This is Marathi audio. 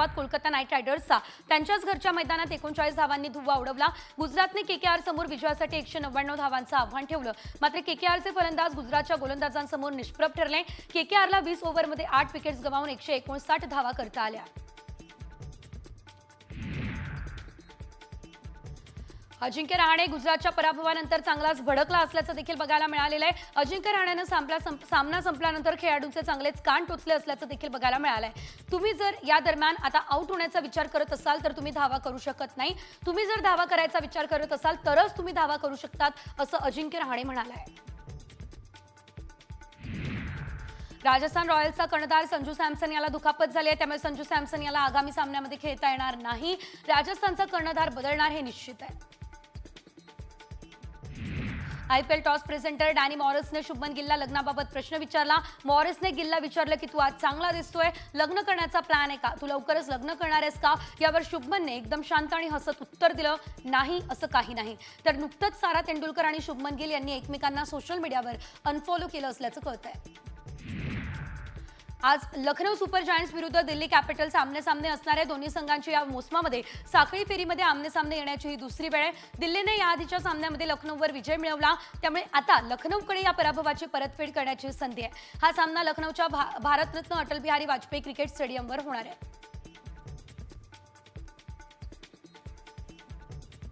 अपवाद कोलकाता नाईट रायडर्सचा. त्यांच्याच घरच्या मैदानात एकोणचाळीस धावांनी धुव्वा उडवला गुजरातने केकेआर समोर विजयासाठी एकशे नव्याण्णव धावांचं आव्हान ठेवलं. मात्र केकेआरचे फलंदाज गुजरातच्या गोलंदाजांसमोर निष्प्रभ ठरले. केकेआरला वीस ओव्हरमध्ये आठ विकेट्स गमावून एकशे एकोणसाठ धावा करता आल्या. अजिंक्य रहाणे गुजरातच्या पराभवानंतर चांगलाच भडकला असल्याचं देखील बघायला मिळालेलं आहे. अजिंक्य रहाण्यानं संपला संप- सामना संपल्यानंतर खेळाडूंचे चांगलेच कान टोचले असल्याचं देखील बघायला मिळालं आहे. तुम्ही जर या दरम्यान आता आऊट होण्याचा विचार करत असाल तर तुम्ही धावा करू शकत नाही. तुम्ही जर धावा करायचा विचार करत असाल तरच तुम्ही धावा करू शकतात असं अजिंक्य रहाणे म्हणालाय राजस्थान रॉयल्सचा कर्णधार संजू सॅमसन याला दुखापत झाली आहे. त्यामुळे संजू सॅमसन याला आगामी सामन्यामध्ये खेळता येणार नाही. राजस्थानचा कर्णधार बदलणार हे निश्चित आहे. आयपीएल टॉस प्रेझेंटर डॅनी मॉरिसने शुभमन गिलला लग्नाबाबत प्रश्न विचारला. मॉरिसने गिलला विचारलं की तू आज चांगला दिसतोय. लग्न करण्याचा प्लॅन आहे का? तू लवकरच लग्न करणार आहेस का? यावर शुभमनने एकदम शांत आणि हसत उत्तर दिलं नाही असं काही नाही. तर नुकतंच सारा तेंडुलकर आणि शुभमन गिल यांनी एकमेकांना सोशल मीडियावर अनफॉलो केलं असल्याचं कळतंय. आज लखनौ सुपर जायंट्स विरुद्ध दिल्ली कॅपिटल्स आमने सामने असणाऱ्या दोन्ही संघांची या मोसमामध्ये साखळी फेरीमध्ये आमने सामने येण्याची ही दुसरी वेळ आहे. दिल्लीने या आधीच्या सामन्यामध्ये लखनौवर विजय मिळवला. त्यामुळे आता लखनौकडे या पराभवाची परतफेड करण्याची संधी आहे. हा सामना लखनौच्या भा- भारतरत्न अटल बिहारी वाजपेयी क्रिकेट स्टेडियमवर होणार आहे.